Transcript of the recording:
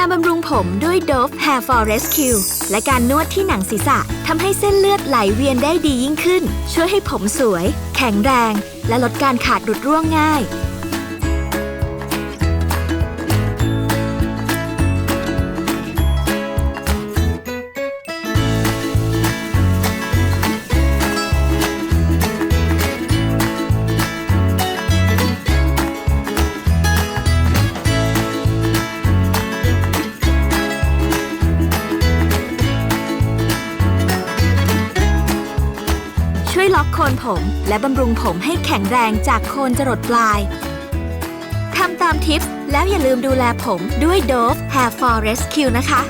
การบำรุงผมด้วย Dove Hair Fall Rescue และการนวดที่หนังศีรษะทำให้เส้นเลือดไหลเวียนได้ดียิ่งขึ้น ช่วยให้ผมสวย แข็งแรง และลดการขาดหลุดร่วงง่าย ล็อกโคนผม และบำรุงผมให้แข็งแรงจากโคนจรดปลาย ทำตามทิปส์แล้วอย่าลืมดูแลผมด้วย Dove Hair for Rescue นะคะ